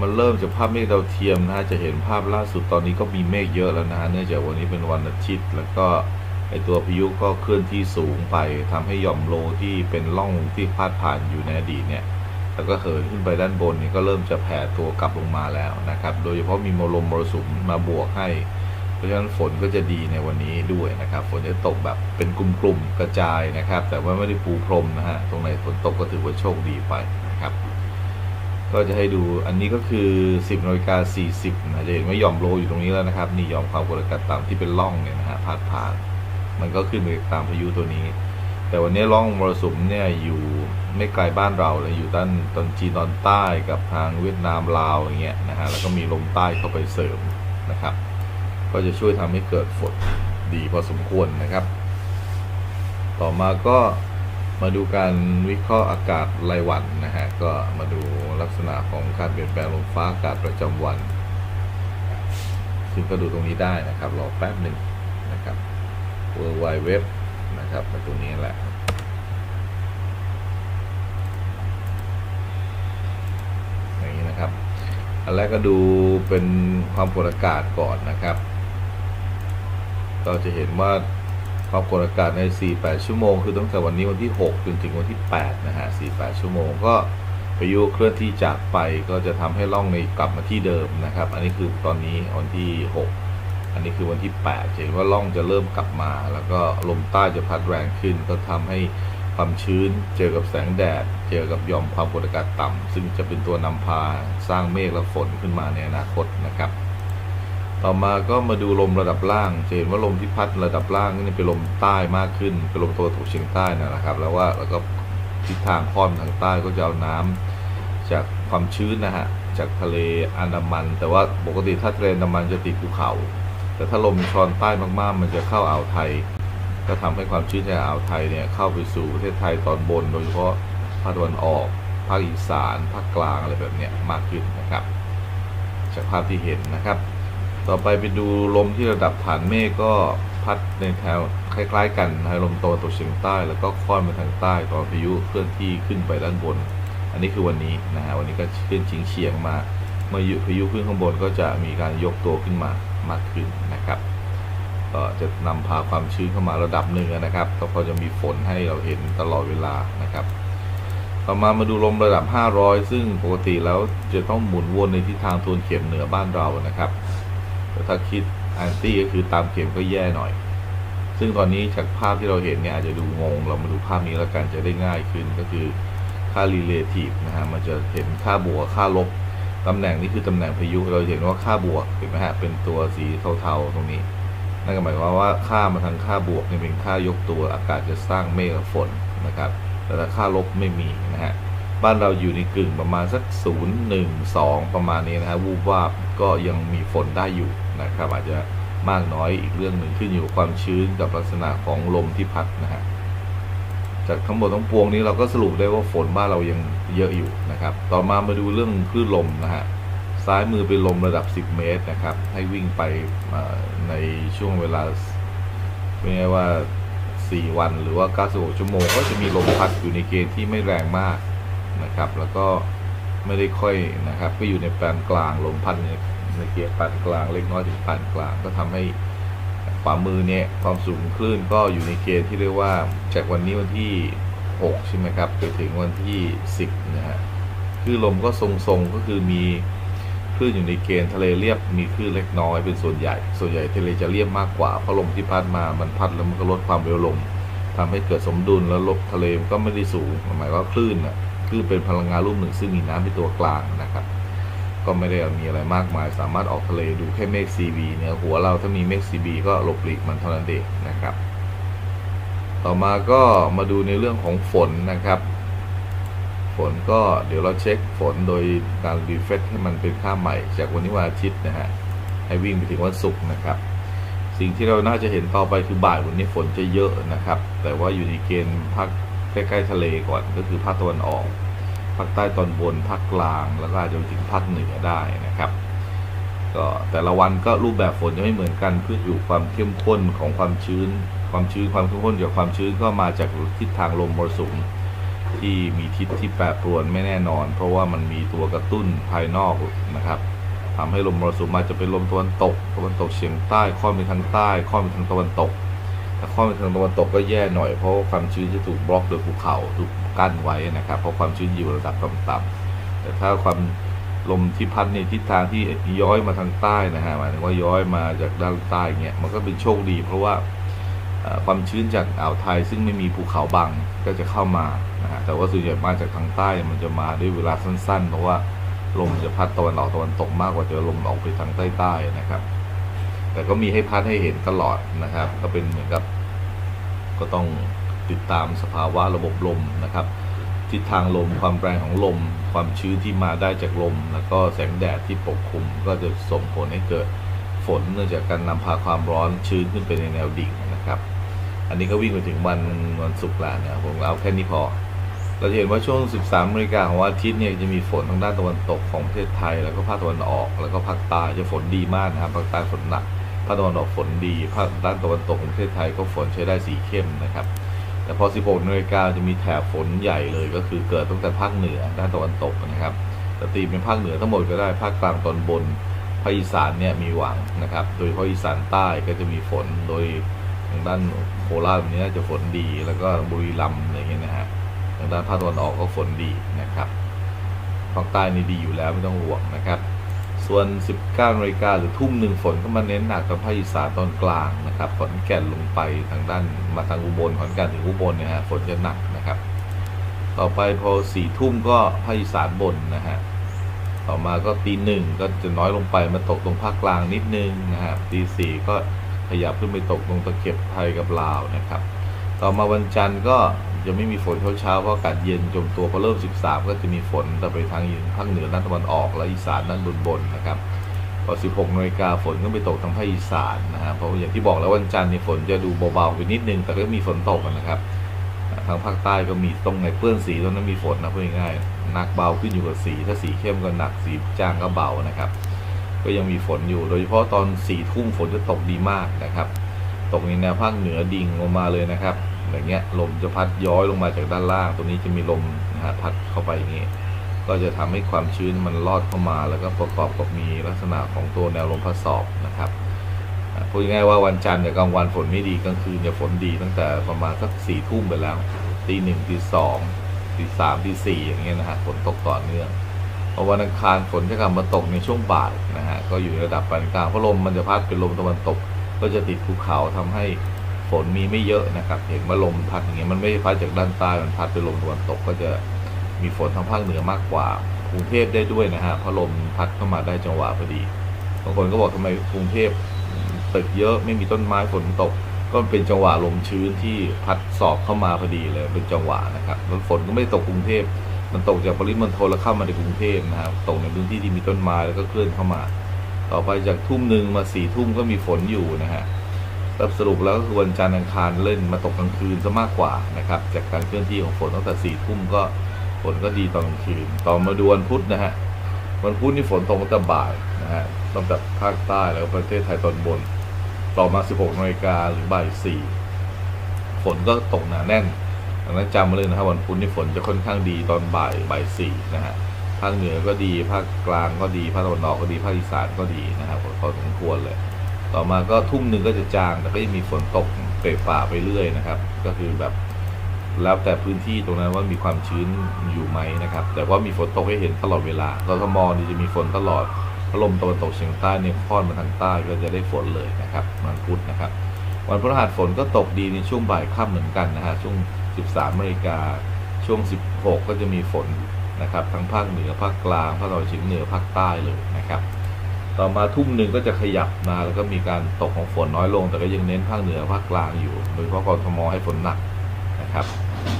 มันเริ่มจากภาพเมฆดาวเทียมนะฮะจะเห็นภาพล่าสุดตอนนี้ก็มีเมฆเยอะแล้วนะฮะเนื่องจากวันนี้เป็นวันอาทิตย์ แล้วก็ไอตัวพายุก็เคลื่อนที่สูงไปทำให้หย่อมโลที่เป็นร่องที่พาดผ่านอยู่ในอดีตเนี่ยแล้วก็เหินขึ้นไปด้านบนนี่ก็เริ่มจะแผ่ตัวกลับลงมาแล้วนะครับ โดยเฉพาะมีมลมมรสุมมาบวกให้ เพราะฉะนั้นฝนก็จะดีในวันนี้ด้วยนะครับ ฝนจะตกแบบเป็นกลุ่มๆกระจายนะครับ แต่ว่าไม่ได้ปูพรมนะฮะ ตรงไหนฝนตกก็ถือว่าโชคดีไปนะครับ ก็จะให้ดูอันนี้ก็คือ 10นาฬิกา40นะจะเห็นว่าหย่อมโลอยู่ตรงนี้แล้วนะครับ นี่หย่อมความกดอากาศต่ำที่เป็นร่องเนี่ยนะฮะพาดผ่านมันก็ขึ้นไปตามพายุตัวนี้ แต่วันนี้ร่องมรสุมเนี่ยอยู่ไม่ไกลบ้านเราเลยอยู่ด้านตอนจีนตอนใต้กับทางเวียดนามลาวอย่างเงี้ยนะฮะแล้วก็มีลมใต้เข้าไปเสริมนะครับ ก็จะช่วยทำให้เกิดฝนดีพอสมควรนะครับ ต่อมาก็ มาดูการวิเคราะห์อากาศรายวันนะฮะ ก็มาดูลักษณะของการเปลี่ยนแปลงลมฟ้าอากาศประจำวัน ซึ่งก็ดูตรงนี้ได้นะครับ รอแป๊บหนึ่งนะครับ w w w นะครับมาตรงนี้แหละอย่างนี้นะครับ อันแรกก็ดูเป็นความกดอากาศก่อนนะครับก็จะเห็นว่า ความกดอากาศใน 48 ชั่วโมง คือตั้งแต่วันนี้วันที่ 6 จนถึงวันที่ 8 นะฮะ 48 ชั่วโมง ก็พายุเคลื่อนที่จากไปก็จะทำให้ล่องในกลับมาที่เดิมนะครับ อันนี้คือตอนนี้วันที่ 6 อันนี้คือวันที่ 8 เห็นว่าล่องจะเริ่มกลับมา แล้วก็ลมใต้จะพัดแรงขึ้น ก็ทำให้ความชื้นเจอกับแสงแดด เจอกับหย่อมความกดอากาศต่ำซึ่งจะเป็นตัวนำพาสร้างเมฆและฝนขึ้นมาในอนาคตนะครับ ต่อมาก็มาดูลมระดับล่างจะเห็นว่าลมที่พัดระดับล่างนี่เป็นลมใต้มากขึ้นเป็นลมตะวันตกเฉียงใต้นะครับ แล้วว่าแล้วก็ทิศทางค่อนทางใต้ก็จะเอาน้ำจากความชื้นนะฮะจากทะเลอันดามัน แต่ว่าปกติถ้าทะเลอันดามันจะติดภูเขา แต่ถ้าลมชอนใต้มากๆ มันจะเข้าอ่าวไทย ก็ทำให้ความชื้นจากอ่าวไทยเนี่ยเข้าไปสู่ประเทศไทยตอนบนโดยเฉพาะภาคตะวันออกภาคอีสานภาคกลางอะไรแบบเนี้ยมากขึ้นนะครับ จากภาพที่เห็นนะครับ ต่อไปไปดูลมที่ระดับฐานเมฆก็พัดในแถวคล้ายๆ กันนะลมตะวันตกเฉียงใต้ แล้วก็ค่อนไปทางใต้ตอนพายุเคลื่อนที่ขึ้นไปด้านบน อันนี้คือวันนี้นะฮะวันนี้ก็เคลื่อนชิงเฉียงมาเมื่อพายุขึ้นข้างบนก็จะมีการยกตัวขึ้นมามากขึ้นนะครับก็จะนำพาความชื้นเข้ามาระดับหนึ่งนะครับก็พอจะมีฝนให้เราเห็นตลอดเวลานะครับต่อมามาดูลมระดับ 500 ซึ่งปกติแล้วจะต้องหมุนวนในทิศทางทวนเข็มเหนือบ้านเรานะครับ ถ้าคิดแอนตี้ก็คือตามเข็มก็แย่หน่อย ซึ่งตอนนี้จากภาพที่เราเห็นเนี่ยอาจจะดูงง เรามาดูภาพนี้แล้วกันจะได้ง่ายขึ้นก็คือค่า relative นะฮะมันจะเห็นค่าบวกค่าลบตำแหน่งนี้คือตำแหน่งพายุเราเห็นว่าค่าบวกเห็นไหมฮะเป็นตัวสีเทาๆตรงนี้นั่นก็หมายความว่าค่ามาทางค่าบวกเนี่ยเป็นค่ายกตัวอากาศจะสร้างเมฆฝนนะครับ แต่ถ้าค่าลบไม่มีนะฮะบ้านเราอยู่ในกึ่งประมาณสัก 0 1 2 ประมาณนี้นะฮะวูบวาบก็ยังมีฝนได้อยู่ นะครับอาจจะมากน้อยอีกเรื่องหนึ่งขึ้นอยู่ความชื้นกับลักษณะของลมที่พัดนะฮะจากทั้งหมดทั้งปวงนี้เราก็สรุปได้ว่าฝนบ้านเรายังเยอะอยู่นะครับ ต่อมามาดูเรื่องคลื่นลมนะฮะซ้ายมือเป็นลมระดับ 10 เมตรนะครับ ให้วิ่งไปในช่วงเวลาไม่ใช่ว่า 4 วันหรือว่า 96 ชั่วโมง ก็จะมีลมพัดอยู่ในเกณฑ์ที่ไม่แรงมากนะครับ แล้วก็ไม่ได้ค่อยนะครับ ก็อยู่ในแปานกลางลมพัดใน ในเกณฑ์ปานกลางเล็กน้อยถึงปานกลางก็ทำให้ขวามือเนี่ยความสูงคลื่นก็อยู่ในเกณฑ์ที่เรียกว่าจากวันนี้วันที่ 6 ใช่ไหมครับไปถึงวันที่ 10 นะฮะคลื่นลมก็ทรงๆก็คือมีคลื่นอยู่ในเกณฑ์ทะเลเรียบมีคลื่นเล็กน้อยเป็นส่วนใหญ่ ส่วนใหญ่ทะเลจะเรียบมากกว่าเพราะลมที่พัดมามันพัดแล้วมันก็ลดความเร็วลมทำให้เกิดสมดุลแล้วลบทะเลมันก็ไม่ได้สูงหมายว่าคลื่นน่ะคลื่นเป็นพลังงานรูปหนึ่งซึ่งมีน้ำเป็นตัวกลางนะครับ ก็ไม่ได้มีอะไรมากมาย สามารถออกทะเลดูแค่เมฆ CB เนี่ย หัวเราถ้ามีเมฆ CB ก็หลบหลีกมันเท่านั้นเองนะครับ ต่อมาก็มาดูในเรื่องของฝนนะครับ ฝนก็เดี๋ยวเราเช็คฝนโดยการรีเฟซให้มันเป็นค่าใหม่ จากวันนี้วันอาทิตย์นะฮะให้วิ่งไปถึงวันศุกร์นะครับ สิ่งที่เราน่าจะเห็นต่อไปคือบ่ายวันนี้ฝนจะเยอะนะครับ แต่ว่าอยู่ในเกณฑ์ภาคใกล้ๆทะเลก่อนก็คือภาคตะวันออก ภาคใต้ตอนบนภาคกลางแล้วก็อาจจะถึงภาคเหนือได้นะครับ ก็แต่ละวันก็รูปแบบฝนจะไม่เหมือนกันเพื่ออยู่ความเข้มข้นของความชื้น ความชื้นความเข้มข้นจากความชื้นก็มาจากทิศทางลมมรสุมที่มีทิศที่แปรปรวนไม่แน่นอน เพราะว่ามันมีตัวกระตุ้นภายนอกนะครับทำให้ลมมรสุมอาจะเป็นลมตะวันตกตะวันตกเฉียงใต้ค่อนไปทางใต้ค่อนไปทางตะวันตกถ้าค่อนไปทางตะวันตกก็แย่หน่อยเพราะความชื้นจะถูกบล็อกโดยภูเขาถูก กั้นไว้นะครับ เพราะความชื้นอยู่ระดับต่ำๆแต่ถ้าความลมที่พัดในทิศทางที่ย้อยมาทางใต้นะฮะหมายถึงว่าย้อยมาจากด้านใต้เงี้ยมันก็เป็นโชคดี เพราะว่าความชื้นจากอ่าวไทยซึ่งไม่มีภูเขาบังก็จะเข้ามานะฮะแต่ว่าส่วนใหญ่มาจากทางใต้มันจะมาด้วยเวลาสั้นๆ เพราะว่าลมจะพัดตะวันออกตะวันตกมากกว่าจะลมออกไปทางใต้ๆนะครับ แต่ก็มีให้พัดให้เห็นตลอดนะครับ ก็เป็นเหมือนกับก็ต้อง ติดตามสภาวะระบบลมนะครับทิศทางลมความแรงของลม ความชื้นที่มาได้จากลม แล้วก็แสงแดดที่ปกคลุม ก็จะส่งผลให้เกิดฝนเนื่องจากการนำพาความร้อนชื้นขึ้นไปในแนวดิ่งนะครับ อันนี้ก็วิ่งไปถึงวันวันศุกร์แล้วนะครับผมเอาแค่นี้พอเราจะเห็นว่าช่วง 13นาฬิกาของวันอาทิตย์เนี่ยจะมีฝนทางด้านตะวันตกของประเทศไทย แล้วก็ภาคตะวันออก แล้วก็ภาคใต้จะฝนดีมากนะครับภาคใต้ฝนหนักภาคตะวันออกฝนดี ภาคด้านตะวันตกของประเทศไทยก็ฝนใช้ได้สีเข้มนะครับ แต่พอ 16นาฬิกาจะมีแถบฝนใหญ่เลยก็คือเกิดตั้งแต่ภาคเหนือด้านตะวันตกนะครับแต่ตีเป็นภาคเหนือทั้งหมดก็ได้ภาคกลางตอนบนภาคอีสานเนี่ยมีหวังนะครับ โดยเฉพาะอีสานใต้ก็จะมีฝนโดยทางด้านโคราชนี้น่าจะฝนดีแล้วก็บุรีรัมย์อะไรเงี้ยนะฮะทางด้านภาคตะวันออกก็ฝนดีนะครับภาคใต้นี่ดีอยู่แล้วไม่ต้องห่วงนะครับ ส่วน 19นาฬิกาหรือทุ่มหนึ่งฝนก็มาเน้นหนักกับภาคอีสานตอนกลางนะครับขอนแก่นลงไปทางด้านมาทางอุบลขอนแก่นถึงอุบลเนี่ยฮะฝนจะหนักนะครับ ต่อไปพอสี่ทุ่มก็ภาคอีสานบนนะฮะต่อมาก็ตีหนึ่งก็จะน้อยลงไปมาตกตรงภาคกลางนิดนึงนะฮะตีสี่ก็ขยับขึ้นไปตกตรงตะเข็บไทยกับลาวนะครับ ต่อมาวันจันทร์ก็ จะไม่มีฝนเช้าๆเพราะอากาศเย็นจมตัวพอเริ่ม 13 ก็จะมีฝนแต่ไปทางภาคเหนือด้านตะวันออกและอีสานด้านบนบนๆนะครับพอ 16นาฬิกาฝนก็ไปตกทางภาคอีสานนะฮะเพราะอย่างที่บอกแล้ววันจันทร์นี่ฝนจะดูเบาๆไปนิดนึง แต่ก็มีฝนตกนะครับ ทางภาคใต้ก็มีตรงไหนเปื้อนสีตรงนั้นมีฝนนะพูดง่ายๆหนักเบาขึ้นอยู่กับสี ถ้าสีเข้มก็หนักสีจางก็เบานะครับ ก็ยังมีฝนอยู่ โดยเฉพาะตอนสี่ทุ่มฝนจะตกดีมากนะครับ ตกในแนวภาคเหนือดิ่งลงมาเลยนะครับ อย่างเงี้ยลมจะพัดย้อยลงมาจากด้านล่างตรงนี้จะมีลมนะฮะพัดเข้าไปอย่างงี้ยก็จะทำให้ความชื้นมันลอดเข้ามาแล้วก็ประกอบกับมีลักษณะของตัวแนวลมพัดสอบนะครับพูดง่ายๆว่าวันจันทร์เนี่ยกลางวันฝนไม่ดีกลางคืนเนี่ยฝนดีตั้งแต่ประมาณสักสี่ทุ่มไปแล้วตีหนึ่งตีสองตีสามตีสี่อย่างเงี้ยนะฮะฝนตกต่อเนื่องพอวันอังคารฝนจะกลับมาตกในช่วงบ่ายนะฮะก็อยู่ในระดับปานกลางเพราะลมมันจะพัดเป็นลมตะวันตก ก็จะติดภูเขาทำให้ ฝนมีไม่เยอะนะครับ เห็นว่าลมพัดอย่างเงี้ยมันไม่พัดจากด้านใต้มันพัดเป็นลมตะวันตกก็จะมีฝนทางภาคเหนือมากกว่ากรุงเทพได้ด้วยนะฮะเพราะลมพัดเข้ามาได้จังหวะพอดีบางคนก็บอกทำไมกรุงเทพตึกเยอะไม่มีต้นไม้ฝนตก ก็เป็นจังหวะลมชื้นที่พัดสอบเข้ามาพอดีเลยเป็นจังหวะนะครับแล้วฝนก็ไม่ตกกรุงเทพมันตกจากปริมณฑลแล้วเข้ามาในกรุงเทพนะครับตกในพื้นที่ที่มีต้นไม้แล้วก็เคลื่อนเข้ามา ต่อไปจากทุ่มหนึ่งมาสี่ทุ่มก็มีฝนอยู่นะฮะ แล้วสรุปแล้วก็คือวันจันทร์อังคารเล่นมาตกกลางคืนซะมากกว่านะครับ จากการเคลื่อนที่ของฝนตั้งแต่สี่ทุ่มก็ฝนก็ดีตอนกลางคืน ต่อมาดูวันพุธนะฮะ วันพุธนี่ฝนตกตั้งแต่บ่ายนะฮะตั้งแต่ภาคใต้แล้วก็ประเทศไทยตอนบน ต่อมา 16นาฬิกาหรือบ่ายสี่ฝนก็ตกหนาแน่นดังนั้นจำมาเลยนะครับวันพุธนี่ฝนจะค่อนข้างดีตอนบ่ายบ่ายสี่นะฮะภาคเหนือก็ดีภาคกลางก็ดีภาคตะวันออกก็ดีภาคอีสานก็ดีนะครับพอสมควรเลย ต่อมาก็ทุ่มหนึ่งก็จะจางแต่ก็ยังมีฝนตกเปรป่าไปเรื่อยนะครับ ก็คือแบบแล้วแต่พื้นที่ตรงนั้นว่ามีความชื้นอยู่ไหมนะครับ แต่ว่ามีฝนตกให้เห็นตลอดเวลากทมนี่จะมีฝนตลอดพัดลมตะวันตกเฉียงใต้เนี่ยค่อนมาทางใต้ก็จะได้ฝนเลยนะครับวันพุธนะครับ วันพฤหัสฝนก็ตกดีในช่วงบ่ายค่ำเหมือนกันนะฮะช่วง 13นาฬิกาช่วง 16 ก็จะมีฝนนะครับ ทั้งภาคเหนือภาคกลางภาคตะวันออกเฉียงเหนือภาคใต้เลยนะครับ ต่อมาทุ่มหนึ่งก็จะขยับมาแล้วก็มีการตกของฝนน้อยลง แต่ก็ยังเน้นภาคเหนือภาคกลางอยู่โดยเฉพาะกรทมให้ฝนหนักนะครับ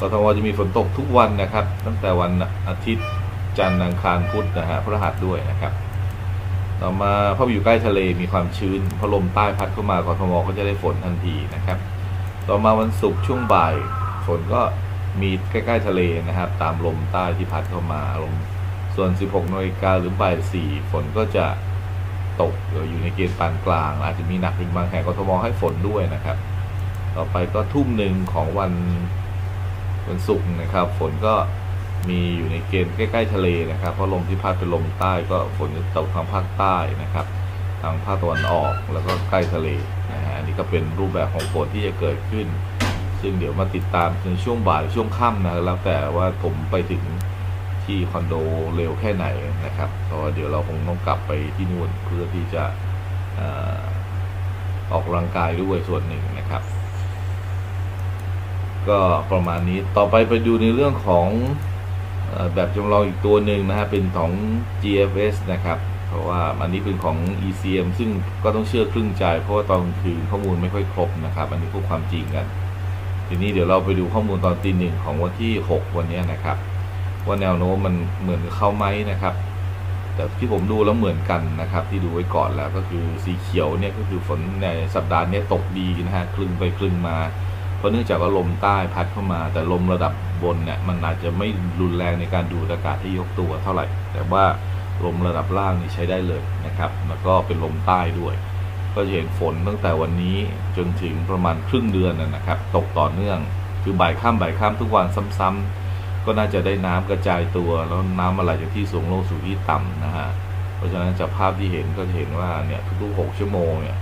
กรทมจะมีฝนตกทุกวันนะครับ ตั้งแต่วันอาทิตย์จันทร์อังคารพุธนะฮะพฤหัสด้วยนะครับ ต่อมาเพราะอยู่ใกล้ทะเลมีความชื้นพอลมใต้พัดเข้ามากรทมก็จะได้ฝนทันทีนะครับ ต่อมาวันศุกร์ช่วงบ่ายฝนก็มีใกล้ ๆ ทะเลนะครับ ตามลมใต้ที่พัดเข้ามาลมส่วน 16นาฬิกาหรือบ่าย4ฝนก็จะ ตกอยู่ในเกณฑ์ปานกลาง อาจจะมีหนักเป็นบางแห่งกทมให้ฝนด้วยนะครับ ต่อไปก็ทุ่มหนึ่งของวันวันศุกร์นะครับ ฝนก็มีอยู่ในเกณฑ์ใกล้ๆทะเลนะครับเพราะลมที่พัดเป็นลมใต้ก็ฝนจะตกทางภาคใต้นะครับ ทางภาคตะวันออกแล้วก็ใกล้ทะเลนะฮะอันนี้ก็เป็นรูปแบบของฝนที่จะเกิดขึ้น ซึ่งเดี๋ยวมาติดตามในช่วงบ่ายช่วงค่ำนะแล้วแต่ว่าผมไปถึง ที่คอนโดเร็วแค่ไหนนะครับเพราะว่าเดี๋ยวเราคงต้องกลับไปที่นู่นเพื่อที่จะออกกำลังกายด้วยส่วนหนึ่งนะครับ ก็ประมาณนี้ต่อไปไปดูในเรื่องของแบบจำลองอีกตัวหนึ่งนะฮะเป็นของ GFS นะครับ เพราะว่าอันนี้เป็นของ ECM ซึ่งก็ต้องเชื่อครึ่งใจ เพราะว่าตอนคืนข้อมูลไม่ค่อยครบนะครับ อันนี้พูดความจริงกัน ทีนี้เดี๋ยวเราไปดูข้อมูลตอนตีหนึ่งของวันที่ 6 วันนี้นะครับ ว่าแนวโน้มมันเหมือนเข้าไหมนะครับ แต่ที่ผมดูแล้วเหมือนกันนะครับ ที่ดูไว้ก่อนแล้วก็คือสีเขียวเนี่ยก็คือฝนในสัปดาห์นี้ตกดีนะฮะคลึงไปคลึงมา เพราะเนื่องจากว่าลมใต้พัดเข้ามา แต่ลมระดับบนเนี่ยมันอาจจะไม่รุนแรงในการดูดอากาศที่ยกตัวเท่าไหร่ แต่ว่าลมระดับล่างนี่ใช้ได้เลยนะครับ แล้วก็เป็นลมใต้ด้วย ก็จะเห็นฝนตั้งแต่วันนี้จนถึงประมาณครึ่งเดือนนะนะครับ ตกต่อเนื่อง คือบ่ายค่ำบ่ายค่ำทุกวันซ้ำๆ ก็น่าจะได้น้ำกระจายตัว แล้วน้ำอะไรจากที่สูงลงสู่ที่ต่ำนะฮะเพราะฉะนั้นจากภาพที่เห็นก็จะเห็นว่าเนี่ยทุกๆ6ชั่วโมงเนี่ย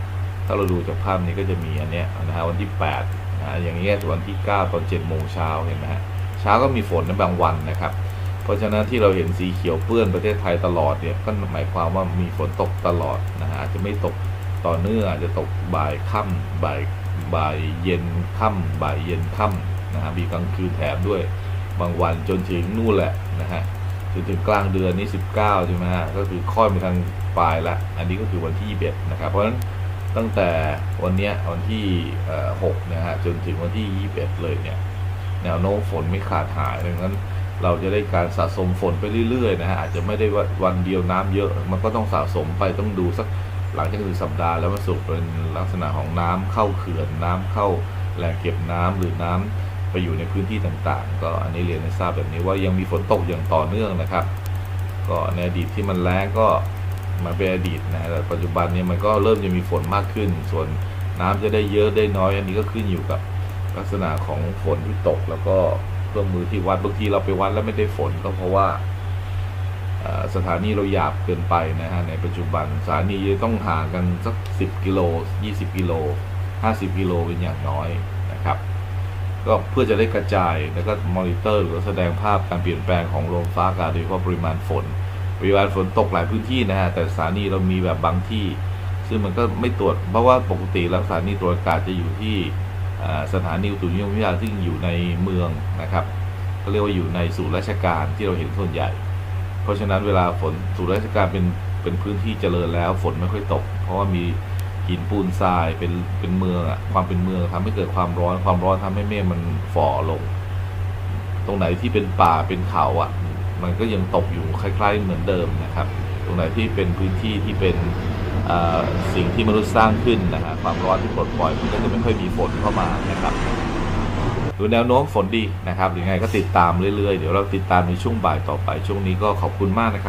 ถ้าเราดูจากภาพนี้ก็จะมีอันเนี้ยนะฮะวันที่8นะฮะอย่างเงี้ยวันที่9ตอน7โมงเช้าเห็นไหมฮะเช้าก็มีฝนในบางวันนะครับ เพราะฉะนั้นที่เราเห็นสีเขียวเปื้อนประเทศไทยตลอดเนี่ยก็หมายความว่ามีฝนตกตลอดนะฮะจจะไม่ตกต่อเนื่องอาจจะตกบ่ายค่ำบ่ายบ่ายเย็นค่ำบ่ายเย็นค่ำนะฮะมีกลางคืนแถมด้วย บางวันจนถึงนู่นแหละนะฮะจนถึงกลางเดือนนี้ 19ใช่ไหมฮะก็คือค่อยไปทางปลายละอันนี้ก็คือวันที่21นะครับเพราะฉะนั้นตั้งแต่วันนี้วันที่6นะฮะจนถึงวันที่ 21 เลยเนี่ยแนวโน้มฝนไม่ขาดหายดังนั้นเราจะได้การสะสมฝนไปเรื่อยๆนะฮะอาจจะไม่ได้ว่าวันเดียวน้ำเยอะ มันก็ต้องสะสมไปต้องดูสักหลังจากหนึ่งสัปดาห์แล้วมาสุกเป็นลักษณะของน้ำเข้าเขื่อนน้ำเข้าแหล่งเก็บน้ำหรือน้ำ ไปอยู่ในพื้นที่ต่างๆ ก็อันนี้เรียนให้ทราบแบบนี้ว่ายังมีฝนตกอย่างต่อเนื่องนะครับ ก็ในอดีตที่มันแล้งก็มาเป็นอดีตนะแต่ปัจจุบันเนี้มันก็เริ่มจะมีฝนมากขึ้น ส่วนน้ำจะได้เยอะได้น้อย อันนี้ก็ขึ้นอยู่กับลักษณะของฝนที่ตก แล้วก็เครื่องมือที่วัดบางทีเราไปวัดแล้วไม่ได้ฝนก็เพราะว่าสถานีเราหยาบเกินไปนะฮะในปัจจุบันสถานีจะต้องห่างกันสัก 10 กิโล 20 กิโล 50 กิโลเป็นอย่างน้อย ก็เพื่อจะได้กระจายแล้วก็มอนิเตอร์หรือว่าแสดงภาพการเปลี่ยนแปลงของลมฟ้าอากาศโดยเฉพาะปริมาณฝน ปริมาณฝนตกหลายพื้นที่นะฮะแต่สถานีเรามีแบบบางที่ ซึ่งมันก็ไม่ตรวจเพราะว่าปกติแล้วสถานีตรวจอากาศจะอยู่ที่สถานีอุตุนิยมวิทยาซึ่งอยู่ในเมืองนะครับก็เรียกว่าอยู่ในศูนย์ราชการที่เราเห็นส่วนใหญ่ เพราะฉะนั้นเวลาฝนศูนย์ราชการเป็นเป็นพื้นที่เจริญแล้ว ฝนไม่ค่อยตก เพราะว่ามี หินปูนทรายเป็นเป็นเมืองอะความเป็นเมืองทำให้เกิดความร้อนความร้อนทำให้เมฆมันฝ่อลง ตรงไหนที่เป็นป่าเป็นเขาอะมันก็ยังตกอยู่คล้าย ๆ เหมือนเดิมนะครับ ตรงไหนที่เป็นพื้นที่ที่เป็นสิ่งที่มนุษย์สร้างขึ้นนะฮะความร้อนที่ปลดปล่อยมันก็จะไม่ค่อยมีฝนเข้ามานะครับดูแนวโน้มฝนดีนะครับยังไงก็ติดตามเรื่อยๆ เดี๋ยวเราติดตามในช่วงบ่ายต่อไปช่วงนี้ก็ขอบคุณมากนะครับ